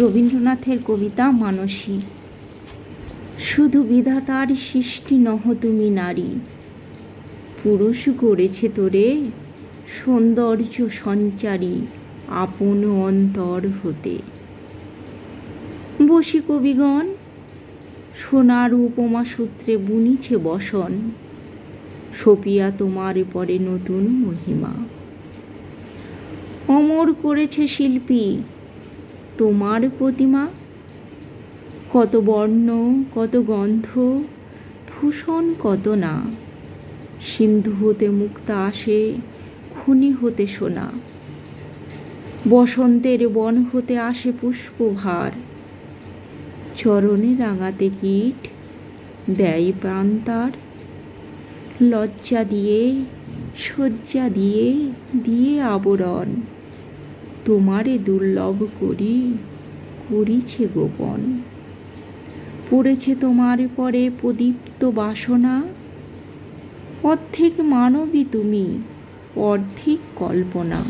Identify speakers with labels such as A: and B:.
A: রবীন্দ্রনাথের কবিতা মানসী। শুধু বিধাতার সৃষ্টি নহ তুমি নারী। পুরুষ গড়েছে তোরে সৌন্দর্য সঞ্চারী আপন অন্তর হতে। বসি কবিগণ, সোনার উপমা সূত্রে বুনিছে বসন, সপিয়া তোমার পরে নতুন মহিমা। অমর করেছে শিল্পী তোমার প্রতিমা? কত বর্ণ, কত গন্ধ, ভূষণ কত না? সিন্ধু হতে মুক্তা আসে, খুনি হতে সোনা। বসন্তের বন হতে আসে পুষ্পভার। চরণে রাঙাতে কীট, দেয় প্রান্তার। লজ্জা দিয়ে, শয্যা দিয়ে দিয়ে আবরণ। তোমারে দুর্লভ করি, করিছে গোপন। পড়েছে তোমার পরে প্রদীপ্ত বাসনা। অর্ধেক মানবী তুমি, অর্ধেক কল্পনা।